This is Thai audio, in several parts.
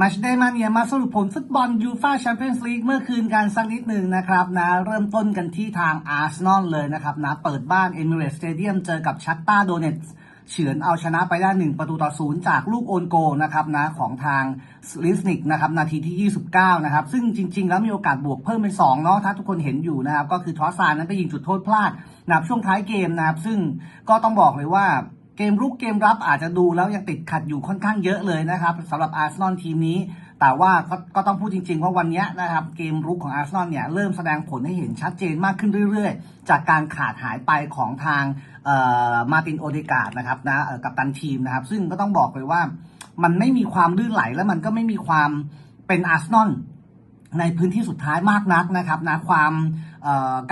มาชเดมาเนียมาสรุปผลฟุตบอลยูฟาแชมเปี้ยนส์ลีกเมื่อคืนกันสักนิดหนึ่งนะครับนะเริ่มต้นกันที่ทางอาร์เซนอลเลยนะครับนะเปิดบ้านเอมิเรตสเตเดียมเจอกับชักตาโดเนตเฉือนเอาชนะไปได้1ประตูต่อศูนย์จากลูกโอนโกนะครับนะของทางลิสนิกนะครับนาทีที่ 29 นะครับ ซึ่งจริง ๆ แล้วมีโอกาสบวกเพิ่มเป็น2เนาะถ้าทุกคนเห็นอยู่นะครับ ก็คือทอสซานนั้นไปยิงจุดโทษพลาดนับช่วงท้ายเกมนะครับ ซึ่งก็ต้องบอกเลยว่า เกมรุกเกมรับอาจจะดูแล้วยังติดขัดอยู่ค่อนข้างเยอะเลยนะครับสำหรับอาร์เซนอลทีมนี้ แต่ว่าก็ก็ต้องพูดจริงๆว่าวันนี้นะครับเกมรุกของอาร์เซนอลเนี่ยเริ่มแสดงผลให้เห็นชัดเจนมากขึ้นเรื่อยๆ จากการขาดหายไปของทางมาตินโอเดกาดนะครับนะกัปตันทีมนะครับ ซึ่งก็ต้องบอกเลยว่ามันไม่มีความลื่นไหลและมันก็ไม่มีความเป็นอาร์เซนอล ในพื้นที่สุดท้ายมากนักนะครับนะความ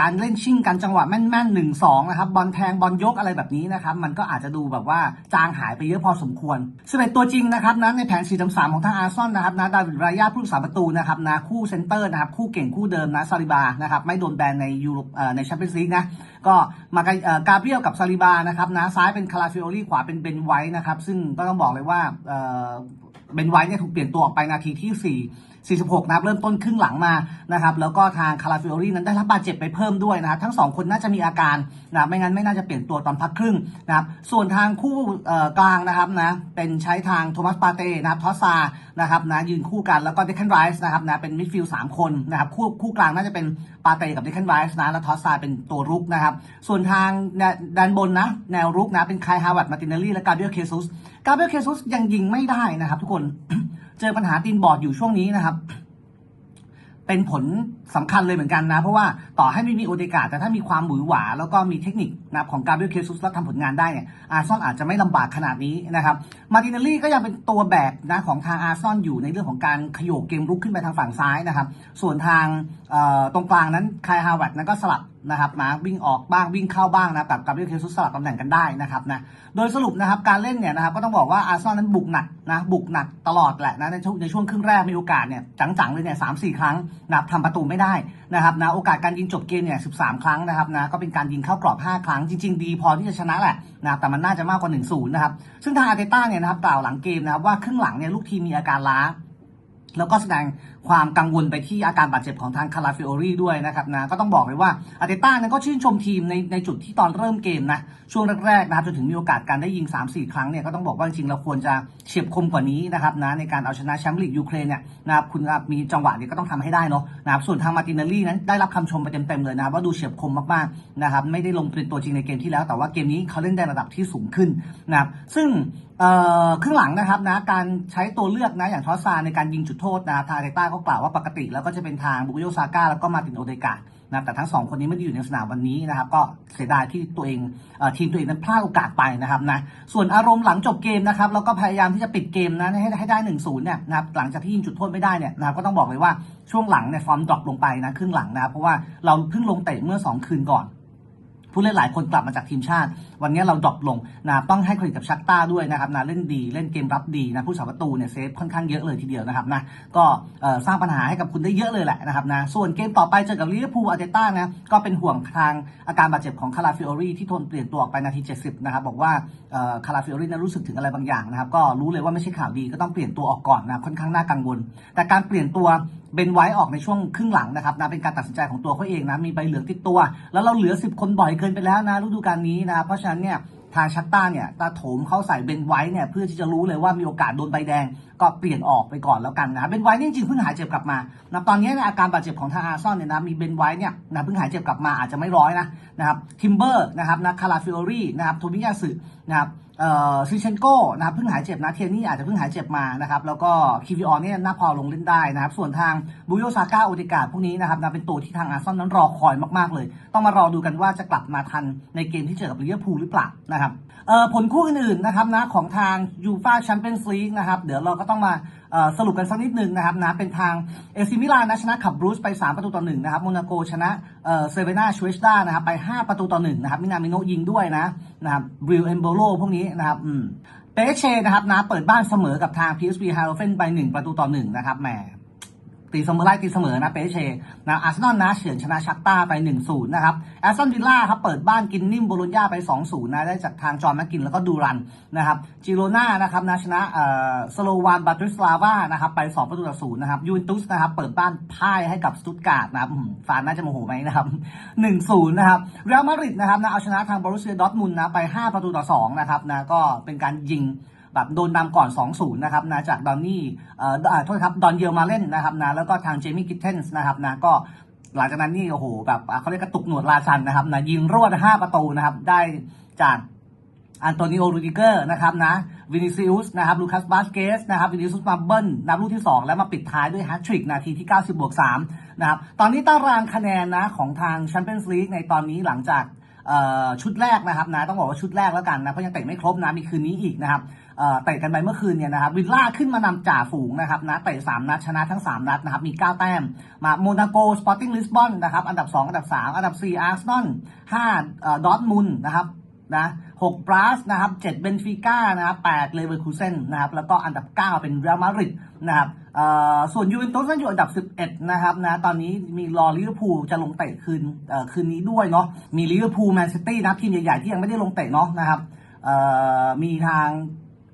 การเล่นชิ่งกันจังหวะแม่นๆหนึ่งสองนะครับบอลแทงบอลยกอะไรแบบนี้นะครับมันก็อาจจะดูแบบว่าจางหายไปเยอะพอสมควรสเปนตัวจริงนะครับนะในแผน4 3 3ของทางอาร์ซอนนะครับนะดาวิดรายาผู้รักษาประตูนะครับนะคู่เซนเตอร์นะครับคู่เก่งคู่เดิมนะซาลิบานะครับไม่โดนแบนในยูโรในแชมเปี้ยนส์ลีกนะก็มากับเอ่อกาเบรียลกับซาลิบานะครับนะซ้ายเป็นคาราฟิโอลี่ขวาเป็นเบนไวท์นะครับซึ่งก็ต้องบอกเลยว่าเอ่อเบนไวท์เนี่ยถูกเปลี่ยนตัวออกไปนาทีที่4 46นะครับเริ่มต้นครึ่งหลังมานะครับแล้วก็ทางคาราฟิโอรีนั้นได้รับบาดเจ็บไปเพิ่มด้วยนะครับทั้ง 2 คนน่าจะมีอาการนะไม่งั้นไม่น่าจะเปลี่ยนตัวตอนพักครึ่งนะครับส่วนทางคู่กลางนะครับนะเป็นใช้ทางโทมัสปาเต้นะครับทอสซานะครับนะยืนคู่กันแล้วก็เดคันไรส์นะครับนะเป็นมิดฟิลด์สามคนนะครับคู่คู่กลางน่าจะเป็นปาเต้กับเดคันไรส์นะแล้วทอสซาเป็นตัวรุกนะครับส่วนทางด้านบนนะแนวรุกนะเป็นไคลฮาวาร์ดมาตินเนลลี่และกาเบรียลเคซุสกาเบรียลเคซุสยังยิงไม่ได้นะครับทุกคน เจอปัญหาตีนบอดอยู่ช่วงนี้นะครับ เป็นผล สำคัญเลยเหมือนกันนะ เพราะว่าต่อให้ไม่มีโอเดกาแต่ถ้ามีความหวือหวา แล้วก็มีเทคนิคนะของการเบลเคซุสแล้วทำผลงานได้เนี่ยอาร์ซอนอาจจะไม่ลำบากขนาดนี้นะครับมาตินเนลลี่ก็ยังเป็นตัวแบกนะของทางอาร์ซอนอยู่ในเรื่องของการขยโยกเกมรุกขึ้นไปทางฝั่งซ้ายนะครับ ส่วนทางตรงกลางนั้นคายฮาวเวิร์ดนั้นก็สลับนะครับนะวิ่งออกบ้างวิ่งเข้าบ้างนะกับกับเบลเคซุสสลับตำแหน่งกันได้นะครับนะโดยสรุปนะครับการเล่นเนี่ยนะครับก็ต้องบอกว่าอาร์ซอนนั้นบุกหนักนะบุกหนักตลอดแหละนะในช่วงในช่วงครึ่งแรกมีโอกาสเนี่ยจังๆเลยเนี่ยสามสี่ครั้งนะทำประตูไไม่ได้นะครับนะโอกาสการยิงจบเกมเนี่ยสิบสามครั้งนะครับนะก็เป็นการยิงเข้ากรอบ 5 ครั้งจริง ๆ ดีพอที่จะชนะแหละนะแต่มันน่าจะมากกว่า1นศูนย์นะครับซึ่งทางอาร์เตต้าเนี่ยนะครับกล่าวหลังเกมนะครับว่าครึ่งหลังเนี่ยลูกทีมมีอาการล้า แล้วก็แสดงความกังวลไปที่อาการบาดเจ็บของทางคาราฟิโอรีด้วยนะครับนะก็ต้องบอกเลยว่าอาร์เตต้านั้นก็ชื่นชมทีมในในจุดที่ตอนเริ่มเกมนะช่วงแรกๆนะครับจนถึงมีโอกาสการได้ยิง 3-4 ครั้งเนี่ยก็ต้องบอกว่าจริงๆเราควรจะเฉียบคมกว่านี้นะครับนะในการเอาชนะแชมป์ลีกยูเครนเนี่ยนะครับคุณมีจังหวะเนี่ยก็ต้องทำให้ได้เนาะนะครับส่วนทางมาตินาลีนั้นได้รับคำชมไปเต็มๆเลยนะว่าดูเฉียบคมมากๆนะครับไม่ได้ลงเป็นตัวจริงในเกมที่แล้ว แต่ว่าเกมนี้เขาเล่นได้ระดับที่สูงขึ้นนะครับซึ่งครึ่งหลังนะครับนะการใช้ตัวเลือกนะอย่างทอสซาในการยิงจุดโทษนะทางเดต้าก็กล่าวว่าปกติ แล้วก็จะเป็นทางบุกโยซาก้าแล้วก็มาตินโอเดกานะแต่ทั้งสองคนนี้ไม่ได้อยู่ในสนามวันนี้นะครับ ก็เสียดายที่ตัวเองเออทีมตัวเองนั้นพลาดโอกาสไปนะครับนะส่วนอารมณ์หลังจบเกมนะครับแล้วก็พยายามที่จะปิดเกมนะให้ให้ได้1นศูนย์เนี่ยนะครับหลังจากที่ยิงจุดโทษไม่ได้เนี่ยนะครับก็ต้องบอกเลยว่าช่วงหลังเนี่ยฟอร์มดรอปลงไปนะครึ่งหลังนะครับเพราะว่าเราเพิ่งลงเตะเมื่อ 2 คืนก่อน ผู้เล่นหลายคนกลับมาจากทีมชาติ วันนี้เราดรอปลงนะต้องให้เครดิตกับชักต้าด้วยนะครับนะเล่นดีเล่นเกมรับดีนะผู้สาประตูเนี่ยเซฟค่อนข้างเยอะเลยทีเดียวนะครับนะก็สร้างปัญหาให้กับคุณได้เยอะเลยแหละนะครับนะส่วนเกมต่อไปเจอกับลิเวอร์พูลอาร์เตต้านะก็เป็นห่วงทางอาการบาดเจ็บของคาราฟิโอรีที่ทนเปลี่ยนตัวออกไปนาที 70 นะครับบอกว่าคาราฟิโอรีนั้นรู้สึกถึงอะไรบางอย่างนะครับก็รู้เลยว่าไม่ใช่ข่าวดีก็ต้องเปลี่ยนตัวออกก่อนนะค่อนข้างน่ากังวล แต่การเปลี่ยนตัว เบนไว้ออกในช่วงครึ่งหลังนะครับนะเป็นการตัดสินใจของตัวเขาเองนะมีใบเหลืองติดตัว แล้วเราเหลือ 10 คนบ่อยเกินไปแล้วนะฤดูกาลนี้นะเพราะฉะนั้นเนี่ยทางชัตต้าเนี่ยตาโถมเข้าใส่เบนไว้เนี่ยเพื่อที่จะรู้เลยว่ามีโอกาสโดนใบแดง ก็เปลี่ยนออกไปก่อนแล้วกันนะเบนไว้นี่จริงๆเพิ่งหายเจ็บกลับมานะตอนนี้เนี่ยอาการบาดเจ็บของทางอาร์ซอนเนี่ยนะมีเบนไว้เนี่ยนะเพิ่งหายเจ็บกลับมาอาจจะไม่ร้อยนะนะครับทิมเบอร์นะครับนะคาราฟิโอรี่นะครับโทมิยาสึนะครับเอ่อซิเชนโก้นะครับเพิ่งหายเจ็บนะเทียนี่อาจจะเพิ่งหายเจ็บมานะครับแล้วก็คิวิออนเนี่ยน่าพอลงเล่นได้นะครับส่วนทางบุโยซาก้าโอติกาพวกนี้นะครับนะเป็นตัวที่ทางอาร์ซอนนั้นรอคอยมากๆเลย ต้องมารอดูกันว่าจะกลับมาทันในเกมที่เจอกับลิเวอร์พูลหรือเปล่านะครับเอ่อผลคู่อื่นๆนะครับนะของทางยูฟาแชมเปี้ยนส์ลีกนะครับเดี๋ยวเราก็ต้องมา สรุปกันสักนิดหนึ่งนะครับนะเป็นทางเอซิมิลานนะชนะขับบรูซไป 3 ประตูต่อ1นะครับโมนาโกชนะเซเวนาชเวสดานะครับไป 5 ประตูต่อ1นะครับมินามิโนยิงด้วยนะนะครับริวเอมโบโลพวกนี้นะครับอืมเปเชนะครับนะเปิดบ้านเสมอกับทาง PSV h a l f e n ไป 1 ประตูต่อ1นะครับแหม ตีเสมอไล่ตีเสมอนะเปเชนะอาร์เซนอลนะเฉือนชนะชักต้าไป1-0นะครับแอสตันวิลล่าครับเปิดบ้านกินนิ่มโบโลญญาไป2-0นะได้จากทางจอห์นแมกกินแล้วก็ดูรันนะครับจิโรนานะครับนะชนะเอ่อสโลวานบาตริสลาวานะครับไป 2 ประตูต่อ0นะครับยูเวนตุสนะครับเปิดบ้านพ่ายให้กับสตุตการ์ดนะครับฟานน่าจะโมโหไหมนะครับ1-0นย์นะครับเรอัลมาดริดนะครับนะเอาชนะทางบอรุสเซียดอทมุนนะไป 5 ประตูต่อ2นะครับนะก็เป็นการยิง แบบโดนนำก่อน 2-0 นะครับนะจากดอนนี่เอ่อโทษครับดอนเยลมาเล่นนะครับนะแล้วก็ทางเจมี่กิทเทนส์นะครับนะก็หลังจากนั้นนี่โอ้โหแบบเขาเรียกกระตุกหนวดราชันนะครับนะยิงรวด 5 ประตูนะครับได้จากอันโตนิโอรูดิเกอร์นะครับนะวินิซิอุสนะครับลูคัสบาสเกสนะครับวินิซิอุสมาเบิลนับลูกที่ 2 แล้วมาปิดท้ายด้วยแฮตทริกนาทีที่ 90บวก3นะครับตอนนี้ตารางคะแนนนะของทางแชมเปี้ยนส์ลีกในตอนนี้หลังจากชุดแรกนะครับนะต้องบอกว่าชุดแรกแล้วกันนะเพราะยังเตะไม่ครบนะมีคืนนี้อีกนะครับ เตะกันไปเมื่อคืนเนี่ยนะครับวิลล่าขึ้นมานำจ่าฝูงนะครับนะเตะ3นัดชนะทั้ง 3 นัดนะครับมี 9 แต้ม มาโมนาโกสปอร์ติ้งลิสบอนนะครับอันดับ 2 อันดับ 3 อันดับ 4 อาร์เซนอล5ดอทมุนนะครับนะ6บราสนะครับ7เบนฟิก้านะครับ8เลเวอร์คูเซนนะครับแล้วก็อันดับ 9 เป็นเรอัลมาดริดนะครับส่วนยูเวนตุสนั้นอยู่อันดับ 11 นะครับนะตอนนี้มีรอลิเวอร์พูลจะลงเตะคืนคืนนี้ด้วยเนาะมีลิเวอร์พูลแมนซิตี้นะทีมใหญ่ ๆ ที่ยังไม่ได้ลงเตะเนาะนะครับมีทาง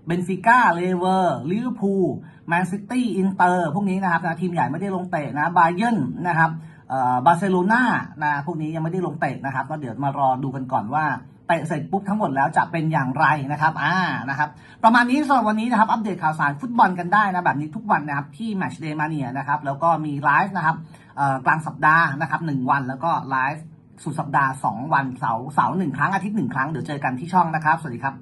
เบนฟิก้า เลเวอร์ลิเวอร์พูลแมนซิตี้ อินเตอร์ พวกนี้นะครับนะทีมใหญ่ไม่ได้ลงเตะนะบาเยนนะครับเอ่อบาร์เซโลนานะพวกนี้ยังไม่ได้ลงเตะนะครับ ก็เดี๋ยวมารอดูกันก่อนว่าเตะเสร็จปุ๊บทั้งหมดแล้วจะเป็นอย่างไรนะครับอ่านะครับ ประมาณนี้สำหรับวันนี้นะครับ อัปเดตข่าวสารฟุตบอลกันได้นะแบบนี้ทุกวันนะครับ ที่ Match Day Mania นะครับ แล้วก็มีไลฟ์นะครับเอ่อกลางสัปดาห์นะครับหนึ่งวันแล้วก็ไลฟ์สุดสัปดาห์ 2 วันเสาร์เสาร์หนึ่งครั้งอาทิตย์หนึ่งครั้งเดี๋ยวเจอกันที่ช่องนะครับ สวัสดีครับ